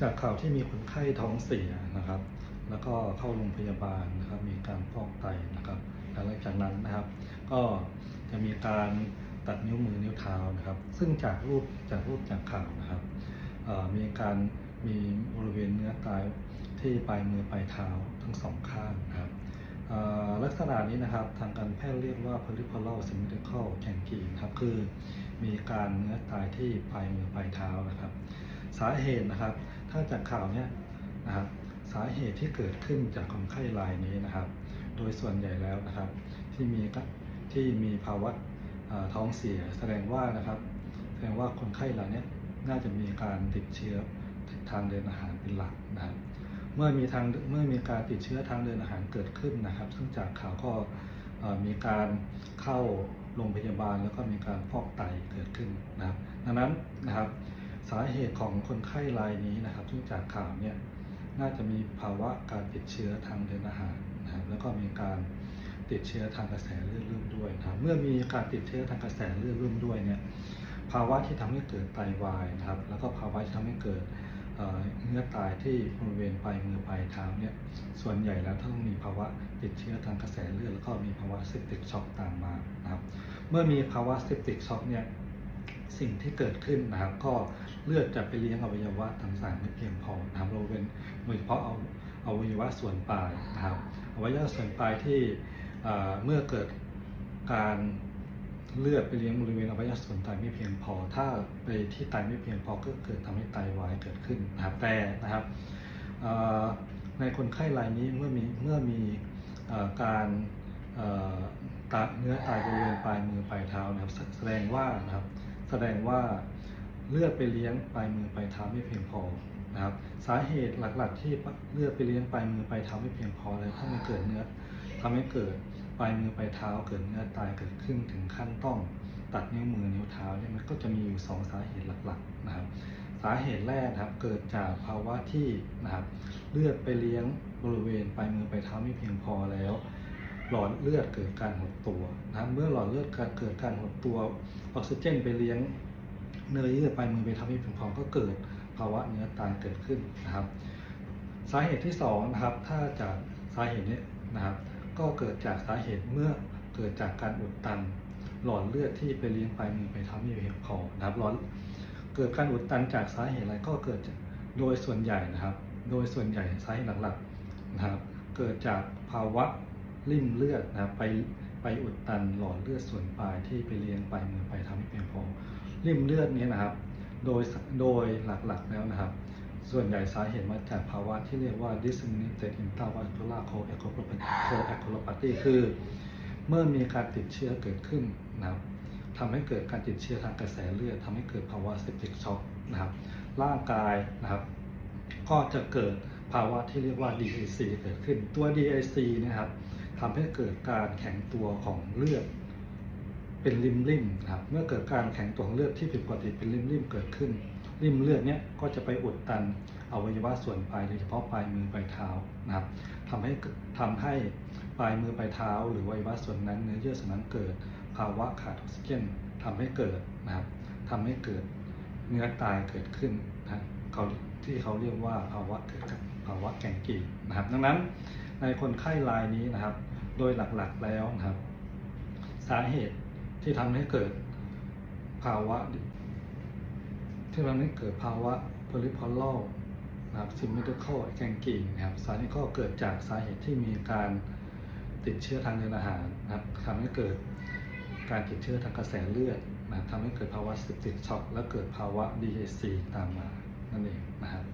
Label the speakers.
Speaker 1: จากข่าวที่มีคนไข้ท้องเสียนะครับ แล้วก็เข้าโรงพยาบาลนะครับ มีการฟอกไตนะครับแล้วหลังจากนั้นนะครับ ก็จะมีการตัดนิ้วมือนิ้วเท้านะครับ ซึ่งจากรูปจากรูปจากข่าวนะครับมีการมีบริเวณเนื้อตายที่ปลายมือปลายเท้าทั้งสองข้างนะครับลักษณะนี้นะครับทางการแพทย์เรียกว่า peripheral symmetrical gangrene ครับคือมีการเนื้อตายที่ปลายมือปลายเท้านะครับ สาเหตุนะครับ ถ้าจากข่าวเนี้ยนะครับสาเหตุที่เกิดขึ้นจากคนไข้รายนี้นะครับ โดยส่วนใหญ่แล้วนะครับ ที่มีที่มีภาวะท้องเสีย แสดงว่านะครับ แสดงว่าคนไข้รายนี้น่าจะมีการติดเชื้อทางเดินอาหารเป็นหลักนะครับ เมื่อมีทางเมื่อมีการติดเชื้อทางเดินอาหารเกิดขึ้นนะครับ ซึ่งจากข่าวก็มีการเข้าโรงพยาบาลแล้วก็มีการฟอกไตเกิดขึ้นนะครับ ดังนั้นนะครับ สาเหตุของคนไข้รายนี้นะครับซึ่งจากข่าวเนี่ยน่าจะมีภาวะการติดเชื้อทางเดินอาหารนะครับแล้วก็มีการติดเชื้อทางกระแสเลือดร่วมด้วยนะครับเมื่อมีการติดเชื้อทางกระแสเลือดร่วมด้วยเนี่ยภาวะที่ทำให้เกิดไตวายนะครับแล้วก็ภาวะที่ทำให้เกิดเอ่อเนื้อตายที่บริเวณปลายมือปลายเท้าเนี่ยส่วนใหญ่แล้วต้องมีภาวะติดเชื้อทางกระแสเลือดแล้วก็มีภาวะเซปติกช็อกตามมานะครับเมื่อมีภาวะเซปติกช็อกเนี่ย สิ่งที่เกิดขึ้นนะครับก็เลือดจะไปเลี้ยงอวัยวะต่างๆไม่เพียงพอนะครับเราเป็นโดยเฉพาะเอาอวัยวะส่วนปลายนะครับอวัยวะส่วนปลายที่เมื่อเกิดการเลือดไปเลี้ยงบริเวณอวัยวะส่วนไตไม่เพียงพอ ถ้าไปที่ไตไม่เพียงพอก็เกิดทำให้ไตวายเกิดขึ้นนะครับแต่นะครับในคนไข้รายนี้เมื่อมีเมื่อมีอการเอ่อตาเนื้อตายบริเวณปลายมือปลายเท้านะครับแสดงว่านะครับ แสดงว่าเลือดไปเลี้ยงปลายมือปลายเท้าไม่เพียงพอนะครับสาเหตุหลักๆ ที่เลือดไปเลี้ยงปลายมือปลายเท้าไม่เพียงพอเลยถ้ามันเกิดเนื้อทำให้เกิดปลายมือปลายเท้าเกิดเนื้อตายเกิดขึ้นถึงขั้นต้องตัดนิ้วมือนิ้วเท้าเนี่ยมันก็จะมีอยู่สองสาเหตุหลักๆนะครับสาเหตุแรกนะครับเกิดจากภาวะที่นะครับเลือดไปเลี้ยงบริเวณปลายมือปลายเท้าไม่เพียงพอแล้ว หลอดเลือดเกิดการหดตัวนะครับเมื่อหลอดเลือดเกิดการหดตัวออกซิเจนไปเลี้ยงเนื้อเยื่อปลายมือไปทำให้เพียงพอก็เกิดภาวะเนื้อตายเกิดขึ้นนะครับ สาเหตุที่สองนะครับถ้าจากสาเหตุนี้นะครับ ก็เกิดจากสาเหตุเมื่อเกิดจากการอุดตัน หลอดเลือดที่ไปเลี้ยงปลายมือไปทำให้เพียงพอนะครับหลอดเกิดการอุดตันจากสาเหตุอะไรก็เกิดจากโดยส่วนใหญ่นะครับ โดยส่วนใหญ่สาเหตุหลักๆนะครับ เกิดจากภาวะ ริ่มเลือดนะครับไปไปอุดตันหลอดเลือดส่วนปลายที่ไปเลี้ยงปลายมือไปทำให้เพียงพอริ่มเลือดนี้นะครับ โดยโดยหลักๆแล้วนะครับ ส่วนใหญ่สาเหตุมาจากภาวะที่เรียกว่า disseminated intravascular coagulopathy คือ เมื่อมีการติดเชื้อเกิดขึ้นนะครับทำให้เกิดการติดเชื้อทางกระแสเลือดทำให้เกิดภาวะ septic shock นะครับ ร่างกายนะครับ ก็จะเกิดภาวะที่เรียกว่า DIC เกิดขึ้นตัว DIC นะครับ ทำให้เกิดการแข็งตัวของเลือด เป็นริมริมครับเมื่อเกิดการแข็งตัวของเลือดที่ผิดปกติเป็นริมริมเกิดขึ้น ริมเลือดเนี้ยก็จะไปอุดตันอวัยวะส่วนปลายโดยเฉพาะปลายมือปลายเท้านะครับทำให้ทำให้ปลายมือปลายเท้า หรืออวัยวะส่วนนั้นเนื้อเยื่อส่วนนั้นเกิด ภาวะขาดออกซิเจนทำให้เกิดนะครับทำให้เกิดเนื้อตายเกิดขึ้นนะเขาที่เขาเรียกว่าภาวะเกิดภาวะแกงกีนะครับ ดังนั้น ในคนไข้รายนี้นะครับ โดยหลักๆแล้วนะครับ สาเหตุที่ทำให้เกิดภาวะ ที่ทำให้เกิดภาวะ peripheral นะครับ symmetrical gangrene นะครับสาเหตุก็เกิดจากสาเหตุที่มีการติดเชื้อทางเดินอาหารนะครับทำให้เกิดการติดเชื้อทางกระแสเลือดนะครับทำให้เกิดภาวะ septic shock และเกิดภาวะ DAC ตามมานั่นเองนะครับ